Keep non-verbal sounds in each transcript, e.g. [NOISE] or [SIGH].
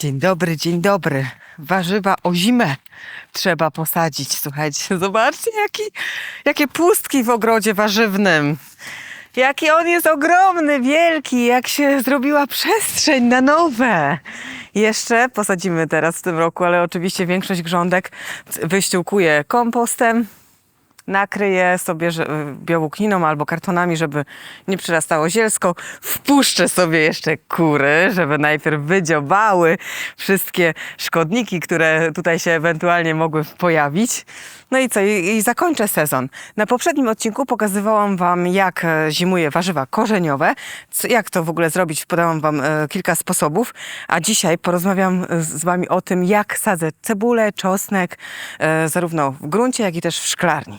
Dzień dobry, dzień dobry. Warzywa o zimę trzeba posadzić. Słuchajcie, [LAUGHS] zobaczcie, jaki, jakie pustki w ogrodzie warzywnym. Jaki on jest ogromny, wielki, jak się zrobiła przestrzeń na nowe. Jeszcze posadzimy teraz w tym roku, ale oczywiście większość grządek wyściółkuję kompostem, nakryję sobie że- białokniną albo kartonami, żeby nie przyrastało zielsko. Wpuszczę sobie jeszcze kury, żeby najpierw wydziobały wszystkie szkodniki, które tutaj się ewentualnie mogły pojawić. No i co? I, i zakończę sezon. Na poprzednim odcinku pokazywałam Wam, jak e, zimuje warzywa korzeniowe. Co, jak to w ogóle zrobić? Podałam Wam e, kilka sposobów. A dzisiaj porozmawiam e, z Wami o tym, jak sadzę cebulę, czosnek, e, zarówno w gruncie, jak i też w szklarni.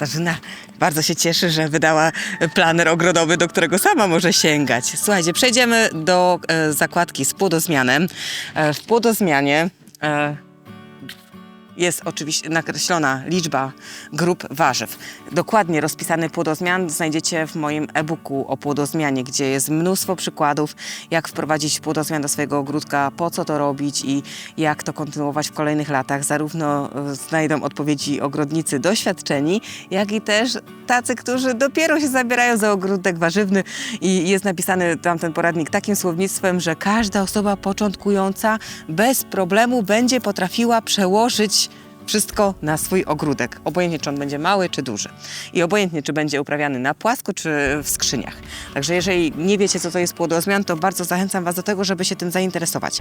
Katarzyna bardzo się cieszy, że wydała planer ogrodowy, do którego sama może sięgać. Słuchajcie, przejdziemy do e, zakładki z płodozmianem. E, w płodozmianie e, jest oczywiście nakreślona liczba grup warzyw. Dokładnie rozpisany płodozmian znajdziecie w moim e-booku o płodozmianie, gdzie jest mnóstwo przykładów, jak wprowadzić płodozmian do swojego ogródka, po co to robić i jak to kontynuować w kolejnych latach. Zarówno e, znajdą odpowiedzi ogrodnicy doświadczeni, jak i też tacy, którzy dopiero się zabierają za ogródek warzywny i jest napisany tam ten poradnik takim słownictwem, że każda osoba początkująca bez problemu będzie potrafiła przełożyć wszystko na swój ogródek. Obojętnie, czy on będzie mały, czy duży. I obojętnie, czy będzie uprawiany na płasko, czy w skrzyniach. Także jeżeli nie wiecie, co to jest płodozmian, to bardzo zachęcam Was do tego, żeby się tym zainteresować.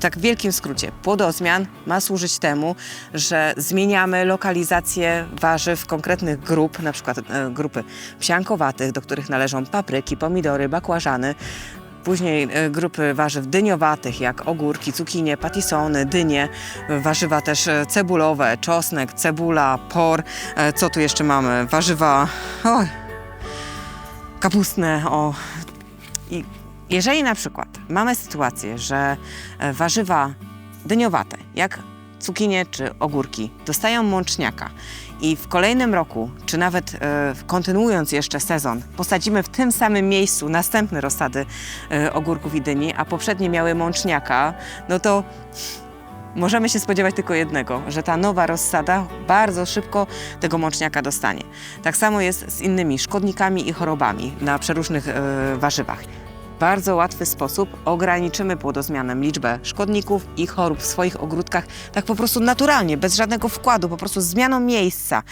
Tak w wielkim skrócie, płodozmian ma służyć temu, że zmieniamy lokalizację warzyw konkretnych grup, na przykład e, grupy psiankowatych, do których należą papryki, pomidory, bakłażany, Później e, grupy warzyw dyniowatych, jak ogórki, cukinie, patisony, dynie, warzywa też e, cebulowe, czosnek, cebula, por. E, Co tu jeszcze mamy? Warzywa oj, kapustne. O. I jeżeli na przykład mamy sytuację, że warzywa dyniowate, jak cukinie czy ogórki, dostają mączniaka i w kolejnym roku, czy nawet e, kontynuując jeszcze sezon, posadzimy w tym samym miejscu następne rozsady e, ogórków i dyni, a poprzednie miały mączniaka, no to możemy się spodziewać tylko jednego, że ta nowa rozsada bardzo szybko tego mączniaka dostanie. Tak samo jest z innymi szkodnikami i chorobami na przeróżnych e, warzywach. Bardzo łatwy sposób ograniczymy płodozmianem liczbę szkodników i chorób w swoich ogródkach, tak po prostu naturalnie, bez żadnego wkładu, po prostu zmianą miejsca.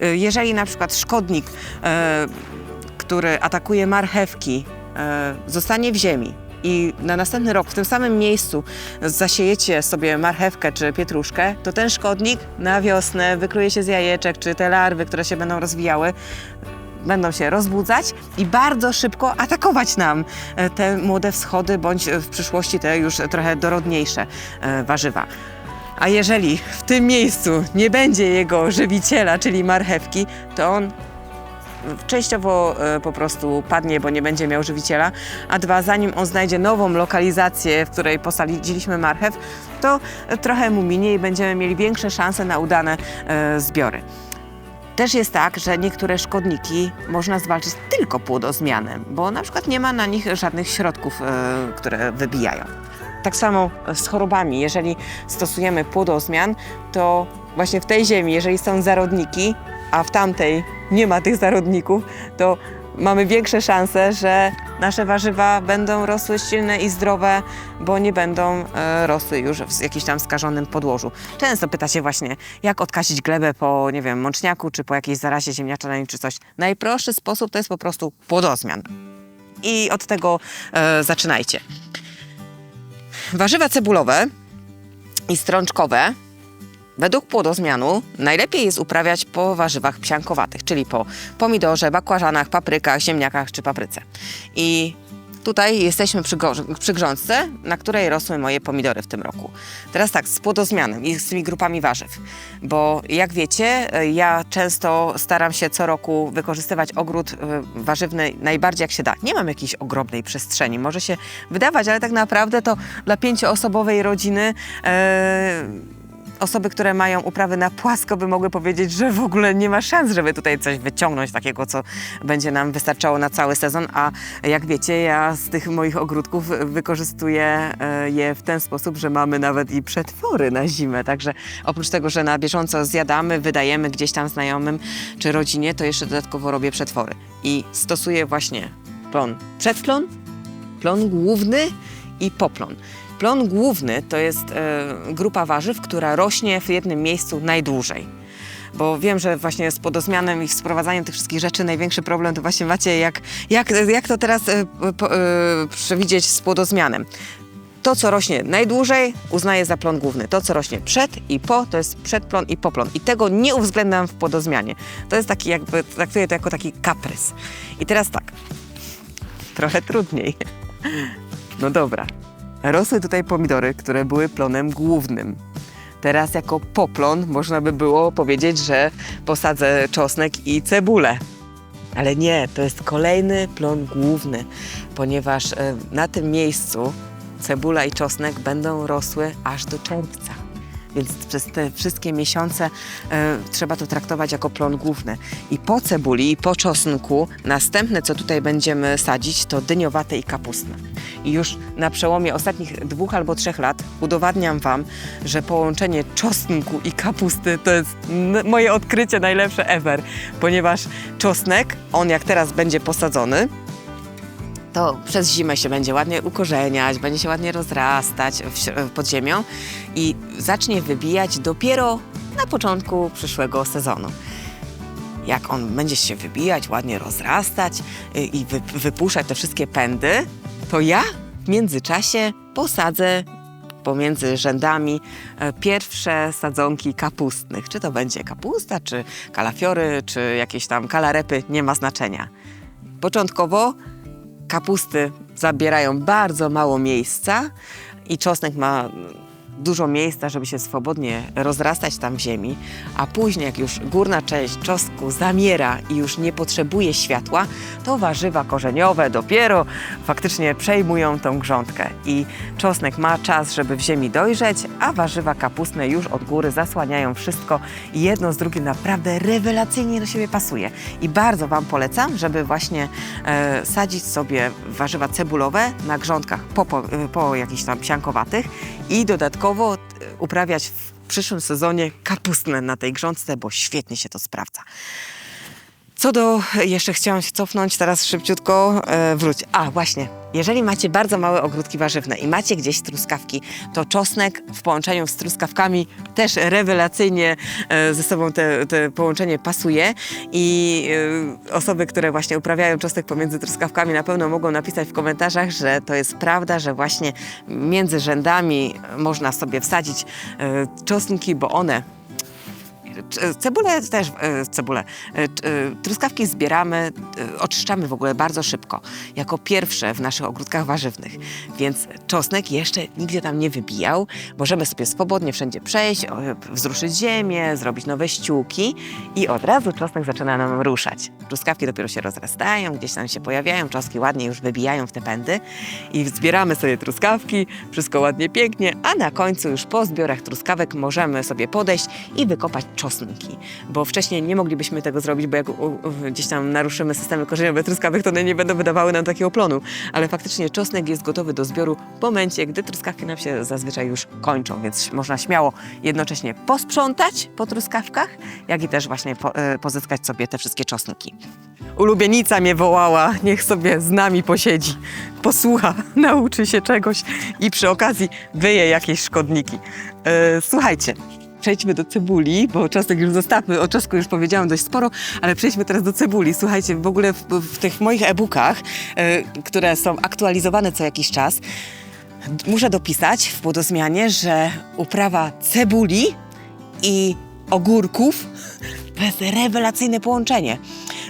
E, Jeżeli na przykład szkodnik, e, który atakuje marchewki, e, zostanie w ziemi, i na następny rok w tym samym miejscu zasiejecie sobie marchewkę czy pietruszkę, to ten szkodnik na wiosnę wykluje się z jajeczek, czy te larwy, które się będą rozwijały, będą się rozbudzać i bardzo szybko atakować nam e, te młode wschody, bądź e, w przyszłości te już trochę dorodniejsze e, warzywa. A jeżeli w tym miejscu nie będzie jego żywiciela, czyli marchewki, to on częściowo po prostu padnie, bo nie będzie miał żywiciela, a dwa, zanim on znajdzie nową lokalizację, w której posadziliśmy marchew, to trochę mu minie i będziemy mieli większe szanse na udane zbiory. Też jest tak, że niektóre szkodniki można zwalczyć tylko płodozmianem, bo na przykład nie ma na nich żadnych środków, e, które wybijają. Tak samo z chorobami. Jeżeli stosujemy płodozmian, to właśnie w tej ziemi, jeżeli są zarodniki, a w tamtej nie ma tych zarodników, to mamy większe szanse, że nasze warzywa będą rosły silne i zdrowe, bo nie będą e, rosły już w jakimś tam skażonym podłożu. Często pyta się właśnie, jak odkasić glebę po, nie wiem, mączniaku, czy po jakiejś zarazie ziemniaczanej, czy coś. Najprostszy sposób to jest po prostu płodozmian. I od tego e, zaczynajcie. Warzywa cebulowe i strączkowe według płodozmianu najlepiej jest uprawiać po warzywach psiankowatych, czyli po pomidorze, bakłażanach, paprykach, ziemniakach czy papryce. I tutaj jesteśmy przy, przy grządce, na której rosły moje pomidory w tym roku. Teraz tak, z płodozmianem i z tymi grupami warzyw, bo jak wiecie, ja często staram się co roku wykorzystywać ogród e, warzywny najbardziej jak się da. Nie mam jakiejś ogromnej przestrzeni, może się wydawać, ale tak naprawdę to dla pięcioosobowej rodziny e, osoby, które mają uprawy na płasko, by mogły powiedzieć, że w ogóle nie ma szans, żeby tutaj coś wyciągnąć takiego, co będzie nam wystarczało na cały sezon. A jak wiecie, ja z tych moich ogródków wykorzystuję e, je w ten sposób, że mamy nawet i przetwory na zimę. Także oprócz tego, że na bieżąco zjadamy, wydajemy gdzieś tam znajomym czy rodzinie, to jeszcze dodatkowo robię przetwory. I stosuję właśnie plon przedplon, plon główny i poplon. Plon główny to jest e, grupa warzyw, która rośnie w jednym miejscu najdłużej. Bo wiem, że właśnie z podozmianem i sprowadzaniem tych wszystkich rzeczy największy problem to właśnie macie, jak, jak, jak to teraz e, po, e, przewidzieć z podozmianem. To, co rośnie najdłużej, uznaję za plon główny. To, co rośnie przed i po, to jest przedplon i poplon. I tego nie uwzględniam w podozmianie. To jest taki jakby, traktuję to jako taki kaprys. I teraz tak, trochę trudniej. No dobra. Rosły tutaj pomidory, które były plonem głównym. Teraz jako poplon można by było powiedzieć, że posadzę czosnek i cebulę. Ale nie, to jest kolejny plon główny, ponieważ e, na tym miejscu cebula i czosnek będą rosły aż do czerwca. Więc przez te wszystkie miesiące e, trzeba to traktować jako plon główny. I po cebuli i po czosnku następne, co tutaj będziemy sadzić, to dyniowate i kapustne. I już na przełomie ostatnich dwóch albo trzech lat udowadniam Wam, że połączenie czosnku i kapusty to jest moje odkrycie najlepsze ever, ponieważ czosnek, on jak teraz będzie posadzony, to przez zimę się będzie ładnie ukorzeniać, będzie się ładnie rozrastać pod ziemią i zacznie wybijać dopiero na początku przyszłego sezonu. Jak on będzie się wybijać, ładnie rozrastać y, i wy, wypuszczać te wszystkie pędy, to ja w międzyczasie posadzę pomiędzy rzędami e, pierwsze sadzonki kapustnych. Czy to będzie kapusta, czy kalafiory, czy jakieś tam kalarepy, nie ma znaczenia. Początkowo kapusty zabierają bardzo mało miejsca i czosnek ma dużo miejsca, żeby się swobodnie rozrastać tam w ziemi, a później jak już górna część czosnku zamiera i już nie potrzebuje światła, to warzywa korzeniowe dopiero faktycznie przejmują tą grządkę i czosnek ma czas, żeby w ziemi dojrzeć, a warzywa kapustne już od góry zasłaniają wszystko i jedno z drugim naprawdę rewelacyjnie do siebie pasuje. I bardzo Wam polecam, żeby właśnie e, sadzić sobie warzywa cebulowe na grządkach po, po, po jakichś tam psiankowatych i dodatkowo e, uprawiać w przyszłym sezonie kapustne na tej grządce, bo świetnie się to sprawdza. Co do, jeszcze chciałam się cofnąć, teraz szybciutko e, wróć. A, właśnie, jeżeli macie bardzo małe ogródki warzywne i macie gdzieś truskawki, to czosnek w połączeniu z truskawkami też rewelacyjnie e, ze sobą te, te połączenie pasuje. I e, osoby, które właśnie uprawiają czosnek pomiędzy truskawkami na pewno mogą napisać w komentarzach, że to jest prawda, że właśnie między rzędami można sobie wsadzić e, czosnki, bo one Cebulę też, e, cebulę, e, e, truskawki zbieramy, e, oczyszczamy w ogóle bardzo szybko, jako pierwsze w naszych ogródkach warzywnych. Więc czosnek jeszcze nigdzie tam nie wybijał. Możemy sobie swobodnie wszędzie przejść, wzruszyć ziemię, zrobić nowe ściółki i od razu czosnek zaczyna nam ruszać. Truskawki dopiero się rozrastają, gdzieś tam się pojawiają, czoski ładnie już wybijają w te pędy i zbieramy sobie truskawki, wszystko ładnie, pięknie, a na końcu już po zbiorach truskawek możemy sobie podejść i wykopać czosnki, bo wcześniej nie moglibyśmy tego zrobić, bo jak gdzieś tam naruszymy systemy korzeniowe truskawek, to one nie będą wydawały nam takiego plonu, ale faktycznie czosnek jest gotowy do zbioru w momencie, gdy truskawki nam się zazwyczaj już kończą, więc można śmiało jednocześnie posprzątać po truskawkach, jak i też właśnie po, e, pozyskać sobie te wszystkie czosnki. Ulubienica mnie wołała, niech sobie z nami posiedzi, posłucha, [LAUGHS] nauczy się czegoś i przy okazji wyje jakieś szkodniki. E, słuchajcie, przejdźmy do cebuli, bo czosnek już zostawmy, o czosnku już powiedziałam dość sporo, ale przejdźmy teraz do cebuli. Słuchajcie, w ogóle w, w tych moich e-bookach, e, które są aktualizowane co jakiś czas, muszę dopisać w płodozmianie, że uprawa cebuli i ogórków [LAUGHS] to jest rewelacyjne połączenie,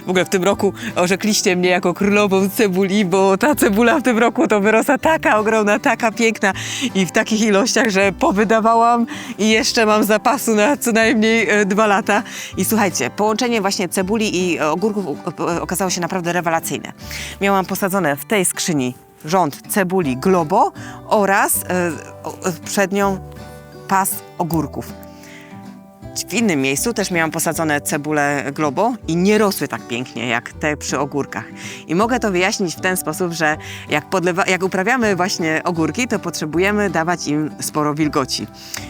W ogóle w tym roku orzekliście mnie jako królową cebuli, bo ta cebula w tym roku to wyrosła taka ogromna, taka piękna i w takich ilościach, że powydawałam i jeszcze mam zapasu na co najmniej e, dwa lata. I słuchajcie, połączenie właśnie cebuli i ogórków okazało się naprawdę rewelacyjne. Miałam posadzone w tej skrzyni rząd cebuli globo oraz e, e, przed nią pas ogórków. W innym miejscu też miałam posadzone cebule globo i nie rosły tak pięknie jak te przy ogórkach. I mogę to wyjaśnić w ten sposób, że jak, podlewa, jak uprawiamy właśnie ogórki, to potrzebujemy dawać im sporo wilgoci.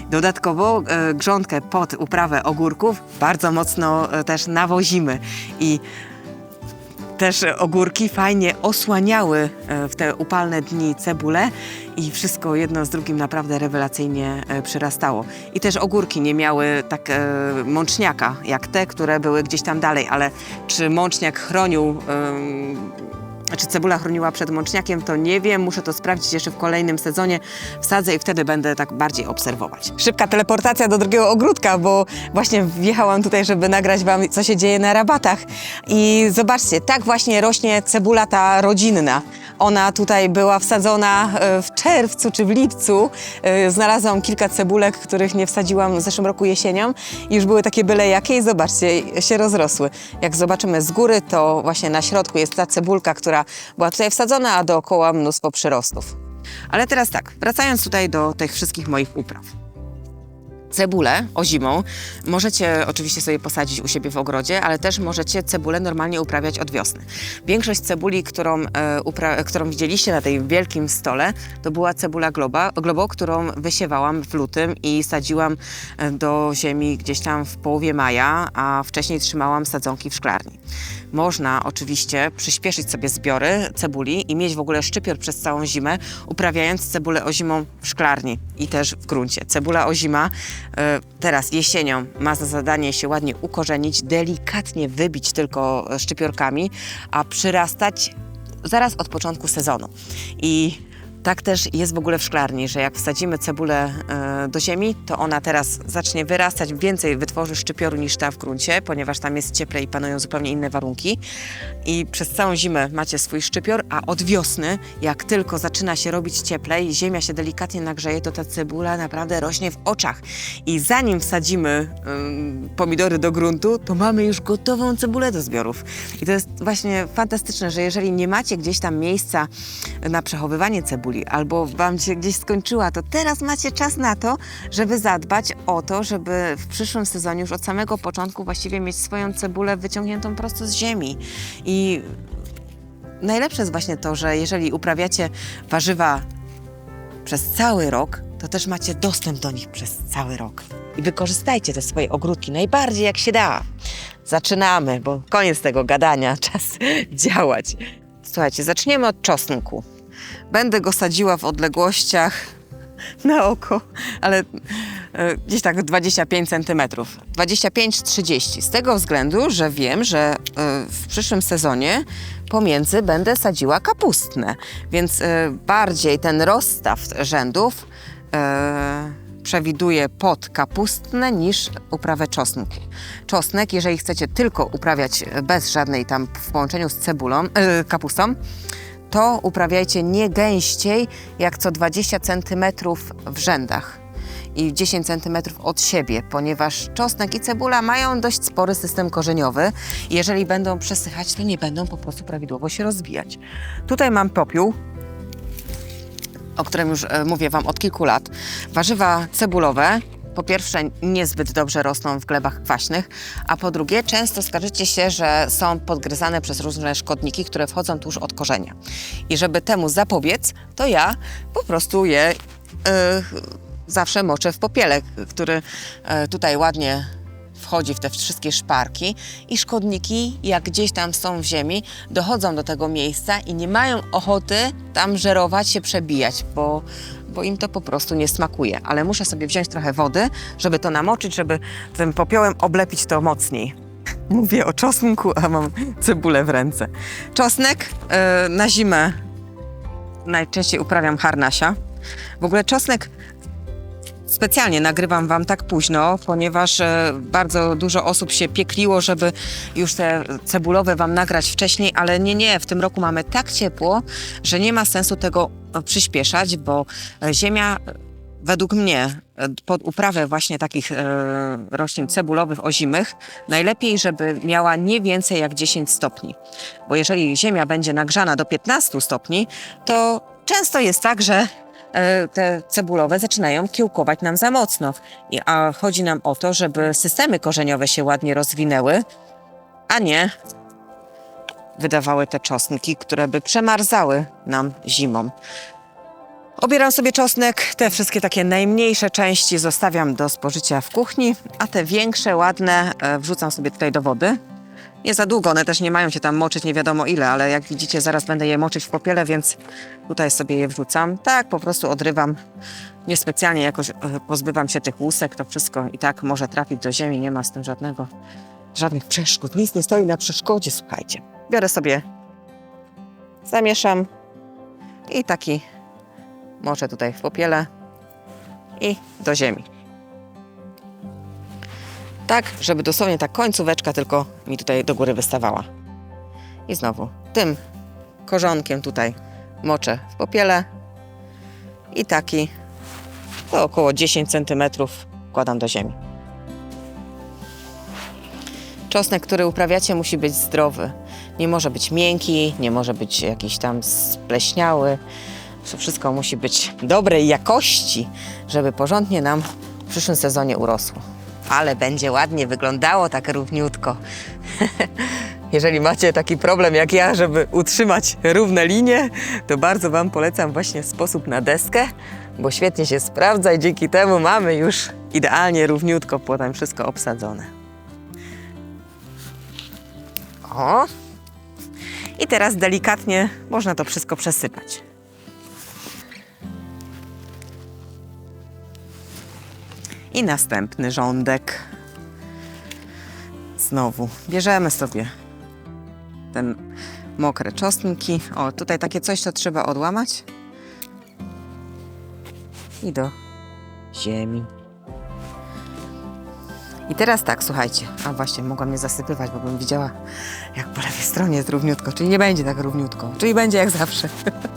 Dodatkowo e, grządkę pod uprawę ogórków bardzo mocno e, też nawozimy i też ogórki fajnie osłaniały e, w te upalne dni cebulę i wszystko jedno z drugim naprawdę rewelacyjnie e, przyrastało. I też ogórki nie miały tak e, mączniaka jak te, które były gdzieś tam dalej, ale czy mączniak chronił em, czy cebula chroniła przed mączniakiem, to nie wiem. Muszę to sprawdzić jeszcze w kolejnym sezonie. Wsadzę i wtedy będę tak bardziej obserwować. Szybka teleportacja do drugiego ogródka, bo właśnie wjechałam tutaj, żeby nagrać Wam, co się dzieje na rabatach. I zobaczcie, tak właśnie rośnie cebula ta rodzinna. Ona tutaj była wsadzona e, w czerwcu czy w lipcu. E, Znalazłam kilka cebulek, których nie wsadziłam w zeszłym roku jesienią. Już były takie byle jakie i zobaczcie, się rozrosły. Jak zobaczymy z góry, to właśnie na środku jest ta cebulka, która była tutaj wsadzona, a dookoła mnóstwo przyrostów. Ale teraz tak, wracając tutaj do tych wszystkich moich upraw. Cebulę ozimą możecie oczywiście sobie posadzić u siebie w ogrodzie, ale też możecie cebulę normalnie uprawiać od wiosny. Większość cebuli, którą, e, którą widzieliście na tej wielkim stole, to była cebula globa, globo, którą wysiewałam w lutym i sadziłam e, do ziemi gdzieś tam w połowie maja, a wcześniej trzymałam sadzonki w szklarni. Można oczywiście przyspieszyć sobie zbiory cebuli i mieć w ogóle szczypior przez całą zimę, uprawiając cebulę ozimą w szklarni i też w gruncie. Cebula ozima e, teraz jesienią ma za zadanie się ładnie ukorzenić, delikatnie wybić tylko e, szczypiorkami, a przyrastać zaraz od początku sezonu. I tak też jest w ogóle w szklarni, że jak wsadzimy cebulę e, do ziemi, to ona teraz zacznie wyrastać, więcej wytworzy szczypioru niż ta w gruncie, ponieważ tam jest cieplej i panują zupełnie inne warunki. I przez całą zimę macie swój szczypior, a od wiosny, jak tylko zaczyna się robić cieplej, ziemia się delikatnie nagrzeje, to ta cebula naprawdę rośnie w oczach. I zanim wsadzimy ym, pomidory do gruntu, to mamy już gotową cebulę do zbiorów. I to jest właśnie fantastyczne, że jeżeli nie macie gdzieś tam miejsca na przechowywanie cebuli, albo wam się gdzieś skończyła, to teraz macie czas na to, żeby zadbać o to, żeby w przyszłym sezonie już od samego początku właściwie mieć swoją cebulę wyciągniętą prosto z ziemi. I najlepsze jest właśnie to, że jeżeli uprawiacie warzywa przez cały rok, to też macie dostęp do nich przez cały rok. I wykorzystajcie te swoje ogródki najbardziej jak się da. Zaczynamy, bo koniec tego gadania, [LAUGHS] czas działać. Słuchajcie, zaczniemy od czosnku. Będę go sadziła w odległościach na oko, ale e, gdzieś tak 25 cm. 25-30. Z tego względu, że wiem, że e, w przyszłym sezonie pomiędzy będę sadziła kapustne, więc e, bardziej ten rozstaw rzędów e, przewiduje pod kapustne niż uprawę czosnku. Czosnek, jeżeli chcecie tylko uprawiać bez żadnej tam w połączeniu z cebulą, kapustą, to uprawiajcie nie gęściej jak co 20 cm w rzędach i 10 cm od siebie, ponieważ czosnek i cebula mają dość spory system korzeniowy. Jeżeli będą przesychać, to nie będą po prostu prawidłowo się rozwijać. Tutaj mam popiół, o którym już e, mówię Wam od kilku lat. Warzywa cebulowe. Po pierwsze, niezbyt dobrze rosną w glebach kwaśnych, a po drugie, często skarżycie się, że są podgryzane przez różne szkodniki, które wchodzą tuż od korzenia. I żeby temu zapobiec, to ja po prostu je e, zawsze moczę w popiele, który e, tutaj ładnie wchodzi w te wszystkie szparki i szkodniki, jak gdzieś tam są w ziemi, dochodzą do tego miejsca i nie mają ochoty tam żerować, się przebijać, bo, bo im to po prostu nie smakuje. Ale muszę sobie wziąć trochę wody, żeby to namoczyć, żeby tym popiołem oblepić to mocniej. [LAUGHS] Mówię o czosnku, a mam cebulę w ręce. Czosnek e, na zimę najczęściej uprawiam harnasia. W ogóle czosnek specjalnie nagrywam Wam tak późno, ponieważ e, bardzo dużo osób się piekliło, żeby już te cebulowe Wam nagrać wcześniej, ale nie, nie, w tym roku mamy tak ciepło, że nie ma sensu tego e, przyspieszać, bo e, ziemia e, według mnie pod uprawę właśnie takich roślin cebulowych ozimych najlepiej, żeby miała nie więcej jak 10 stopni. Bo jeżeli ziemia będzie nagrzana do 15 stopni, to często jest tak, że te cebulowe zaczynają kiełkować nam za mocno. A chodzi nam o to, żeby systemy korzeniowe się ładnie rozwinęły, a nie wydawały te czosnki, które by przemarzały nam zimą. Obieram sobie czosnek, te wszystkie takie najmniejsze części zostawiam do spożycia w kuchni, a te większe, ładne e, wrzucam sobie tutaj do wody. Nie za długo, one też nie mają się tam moczyć nie wiadomo ile, ale jak widzicie zaraz będę je moczyć w popiele, więc tutaj sobie je wrzucam. Tak, po prostu odrywam. Niespecjalnie jakoś e, pozbywam się tych łusek, to wszystko i tak może trafić do ziemi, nie ma z tym żadnego, żadnych przeszkód. Nic nie stoi na przeszkodzie, słuchajcie. Biorę sobie, zamieszam i taki moczę tutaj w popiele i do ziemi. Tak, żeby dosłownie ta końcóweczka tylko mi tutaj do góry wystawała. I znowu tym korzonkiem tutaj moczę w popiele i taki to około 10 cm wkładam do ziemi. Czosnek, który uprawiacie, musi być zdrowy. Nie może być miękki, nie może być jakiś tam spleśniały. Wszystko musi być dobrej jakości, żeby porządnie nam w przyszłym sezonie urosło. Ale będzie ładnie wyglądało tak równiutko. [LAUGHS] Jeżeli macie taki problem jak ja, żeby utrzymać równe linie, to bardzo Wam polecam właśnie sposób na deskę, bo świetnie się sprawdza i dzięki temu mamy już idealnie równiutko potem wszystko obsadzone. O! I teraz delikatnie można to wszystko przesypać. I następny rządek. Znowu bierzemy sobie te mokre czosnki. O, tutaj takie coś, to trzeba odłamać. I do ziemi. I teraz tak, słuchajcie. A właśnie, mogłam nie zasypywać, bo bym widziała, jak po lewej stronie jest równiutko. Czyli nie będzie tak równiutko. Czyli będzie jak zawsze. [LAUGHS]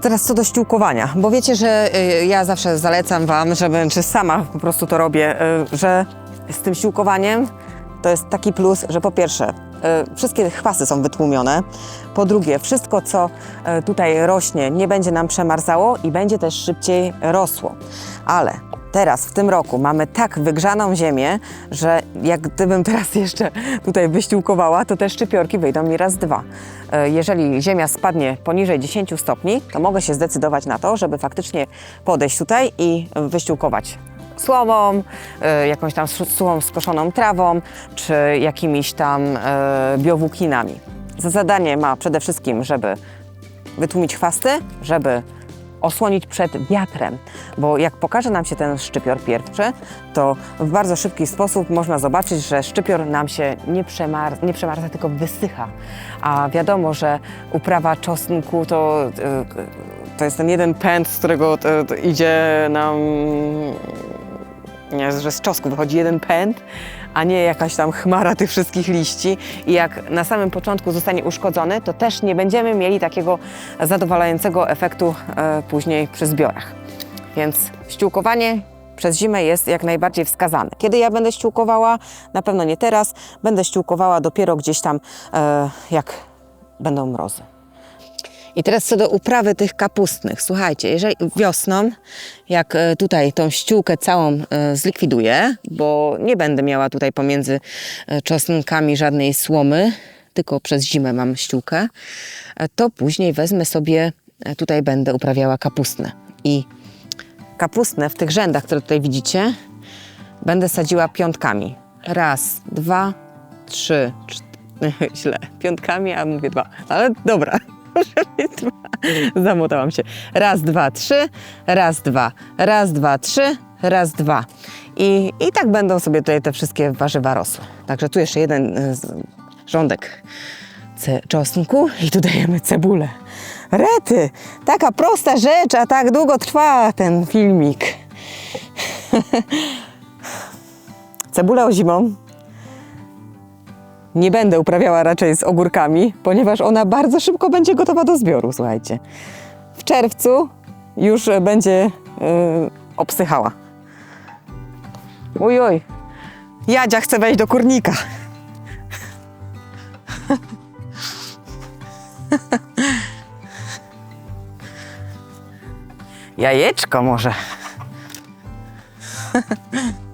Teraz co do ściółkowania, bo wiecie, że y, ja zawsze zalecam Wam, żeby, czy sama po prostu to robię, y, że z tym ściółkowaniem to jest taki plus, że po pierwsze y, wszystkie chwasty są wytłumione, po drugie wszystko co tutaj rośnie nie będzie nam przemarzało i będzie też szybciej rosło. Ale teraz w tym roku mamy tak wygrzaną ziemię, że jak gdybym teraz jeszcze tutaj wyściółkowała, to te szczypiorki wyjdą mi raz dwa. E, Jeżeli ziemia spadnie poniżej 10 stopni, to mogę się zdecydować na to, żeby faktycznie podejść tutaj i wyściółkować słomą, e, jakąś tam su- suchą skoszoną trawą, czy jakimiś tam e, biowłókninami. Za zadanie ma przede wszystkim, żeby wytłumić chwasty, żeby osłonić przed wiatrem, bo jak pokaże nam się ten szczypior pierwszy, to w bardzo szybki sposób można zobaczyć, że szczypior nam się nie, przemar- nie przemarza, tylko wysycha. A wiadomo, że uprawa czosnku to, y, to jest ten jeden pęd, z którego to, to idzie nam, nie, że z czosnku wychodzi jeden pęd, a nie jakaś tam chmara tych wszystkich liści. I jak na samym początku zostanie uszkodzony, to też nie będziemy mieli takiego zadowalającego efektu e, później przy zbiorach. Więc ściółkowanie przez zimę jest jak najbardziej wskazane. Kiedy ja będę ściółkowała? Na pewno nie teraz. Będę ściółkowała dopiero gdzieś tam, e, jak będą mrozy. I teraz co do uprawy tych kapustnych. Słuchajcie, jeżeli wiosną, jak e, tutaj tą ściółkę całą e, zlikwiduję, bo nie będę miała tutaj pomiędzy e, czosnkami żadnej słomy, tylko przez zimę mam ściółkę, to później wezmę sobie, tutaj będę uprawiała kapustne. I kapustne w tych rzędach, które tutaj widzicie, będę sadziła piątkami. Raz, dwa, trzy, cztery. [LAUGHS] Źle. Piątkami, a mówię dwa. Ale dobra. [LAUGHS] Zamotałam się. Raz, dwa, trzy. Raz, dwa. Raz, dwa, trzy. Raz, dwa. I, I tak będą sobie tutaj te wszystkie warzywa rosły. Także tu jeszcze jeden y, rządek czosnku i tu dajemy cebulę. Rety! Taka prosta rzecz, a tak długo trwa ten filmik. [LAUGHS] Cebulę ozimą nie będę uprawiała raczej z ogórkami, ponieważ ona bardzo szybko będzie gotowa do zbioru, słuchajcie. W czerwcu już będzie yy, obsychała. Oj, oj. Jadzia chce wejść do kurnika. [LAUGHS] Jajeczko może. [LAUGHS]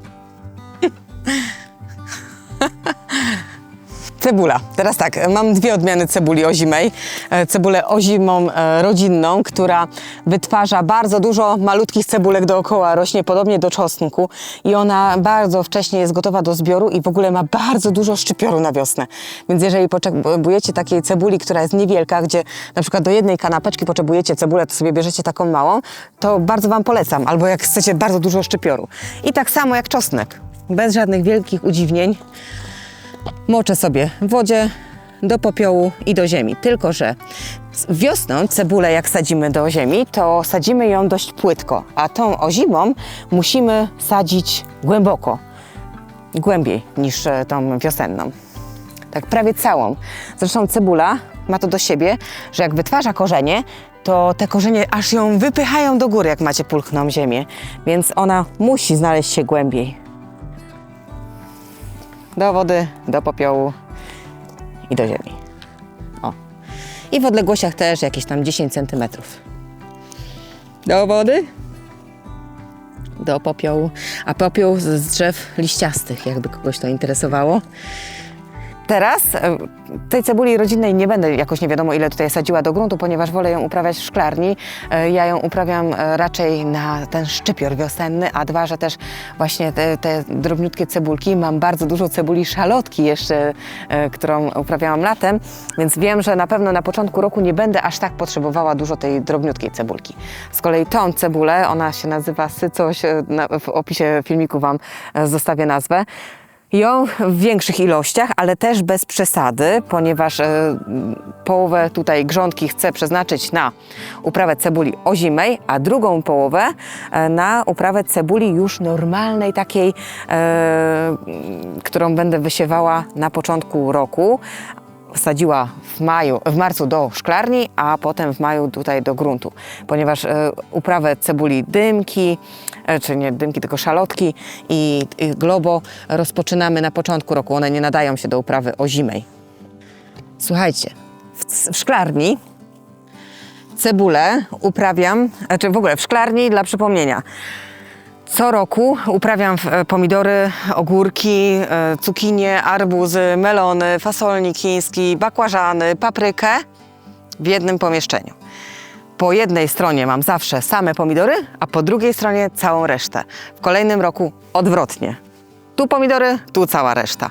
Cebula. Teraz tak, mam dwie odmiany cebuli ozimej. E, Cebulę ozimą e, rodzinną, która wytwarza bardzo dużo malutkich cebulek dookoła, rośnie podobnie do czosnku i ona bardzo wcześnie jest gotowa do zbioru i w ogóle ma bardzo dużo szczypioru na wiosnę. Więc jeżeli potrzebujecie takiej cebuli, która jest niewielka, gdzie na przykład do jednej kanapeczki potrzebujecie cebulę, to sobie bierzecie taką małą, to bardzo Wam polecam. Albo jak chcecie bardzo dużo szczypioru. I tak samo jak czosnek. Bez żadnych wielkich udziwnień moczę sobie w wodzie do popiołu i do ziemi. Tylko, że wiosną cebulę jak sadzimy do ziemi, to sadzimy ją dość płytko, a tą ozimą musimy sadzić głęboko, głębiej niż e, tą wiosenną. Tak prawie całą. Zresztą cebula ma to do siebie, że jak wytwarza korzenie, to te korzenie aż ją wypychają do góry, jak macie pulchną ziemię. Więc ona musi znaleźć się głębiej do wody, do popiołu i do ziemi. O. I w odległościach też jakieś tam 10 cm. Do wody, do popiołu, a popiół z- z drzew liściastych, jakby kogoś to interesowało. Teraz e, tej cebuli rodzinnej nie będę jakoś nie wiadomo ile tutaj sadziła do gruntu, ponieważ wolę ją uprawiać w szklarni. E, Ja ją uprawiam e, raczej na ten szczypior wiosenny, a dwa, że też właśnie te, te drobniutkie cebulki. Mam bardzo dużo cebuli szalotki jeszcze, którą uprawiałam latem, więc wiem, że na pewno na początku roku nie będę aż tak potrzebowała dużo tej drobniutkiej cebulki. Z kolei tą cebulę, ona się nazywa sycoś, w opisie filmiku Wam zostawię nazwę. Ją w większych ilościach, ale też bez przesady, ponieważ e, połowę tutaj grządki chcę przeznaczyć na uprawę cebuli ozimej, a drugą połowę e, na uprawę cebuli już normalnej, takiej, e, którą będę wysiewała na początku roku. Sadziła w maju, w marcu do szklarni, a potem w maju tutaj do gruntu, ponieważ e, uprawę cebuli dymki, e, czy nie dymki, tylko szalotki i, i globo rozpoczynamy na początku roku. One nie nadają się do uprawy ozimej. Słuchajcie, w, w szklarni cebulę uprawiam, znaczy w ogóle w szklarni dla przypomnienia. Co roku uprawiam e, pomidory, ogórki, e, cukinie, arbuzy, melony, fasolnik chiński, bakłażany, paprykę w jednym pomieszczeniu. Po jednej stronie mam zawsze same pomidory, a po drugiej stronie całą resztę. W kolejnym roku odwrotnie. Tu pomidory, tu cała reszta.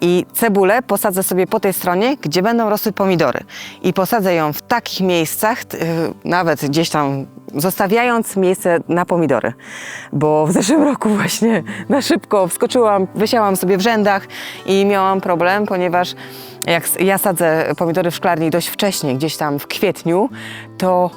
I cebulę posadzę sobie po tej stronie, gdzie będą rosły pomidory. I posadzę ją w takich miejscach, yy, nawet gdzieś tam zostawiając miejsce na pomidory. Bo w zeszłym roku właśnie na szybko wskoczyłam, wysiałam sobie w rzędach i miałam problem, ponieważ jak ja sadzę pomidory w szklarni dość wcześnie, gdzieś tam w kwietniu, to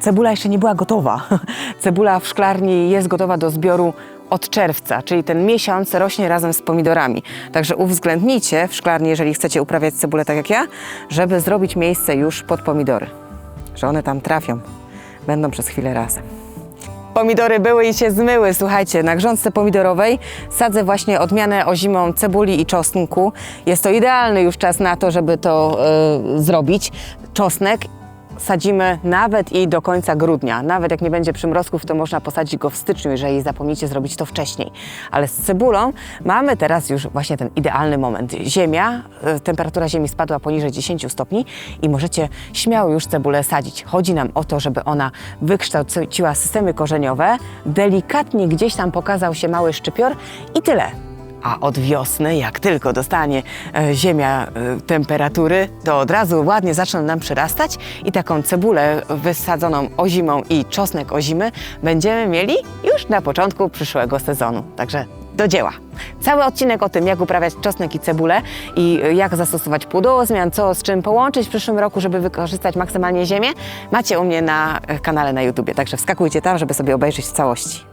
Cebula jeszcze nie była gotowa. [LAUGHS] Cebula w szklarni jest gotowa do zbioru od czerwca, czyli ten miesiąc rośnie razem z pomidorami. Także uwzględnijcie w szklarni, jeżeli chcecie uprawiać cebulę tak jak ja, żeby zrobić miejsce już pod pomidory. Że one tam trafią, będą przez chwilę razem. Pomidory były i się zmyły. Słuchajcie, na grządce pomidorowej sadzę właśnie odmianę ozimą cebuli i czosnku. Jest to idealny już czas na to, żeby to e, zrobić. Czosnek sadzimy nawet i do końca grudnia. Nawet jak nie będzie przymrozków, to można posadzić go w styczniu, jeżeli zapomnicie zrobić to wcześniej. Ale z cebulą mamy teraz już właśnie ten idealny moment. Ziemia, e, temperatura ziemi spadła poniżej 10 stopni i możecie śmiało już cebulę sadzić. Chodzi nam o to, żeby ona wykształciła systemy korzeniowe, delikatnie gdzieś tam pokazał się mały szczypior i tyle. A od wiosny, jak tylko dostanie e, ziemia e, temperatury, to od razu ładnie zaczną nam przyrastać i taką cebulę wysadzoną ozimą i czosnek ozimy będziemy mieli już na początku przyszłego sezonu. Także do dzieła. Cały odcinek o tym, jak uprawiać czosnek i cebulę i e, jak zastosować płodozmian, co z czym połączyć w przyszłym roku, żeby wykorzystać maksymalnie ziemię, macie u mnie na kanale na YouTubie. Także wskakujcie tam, żeby sobie obejrzeć w całości.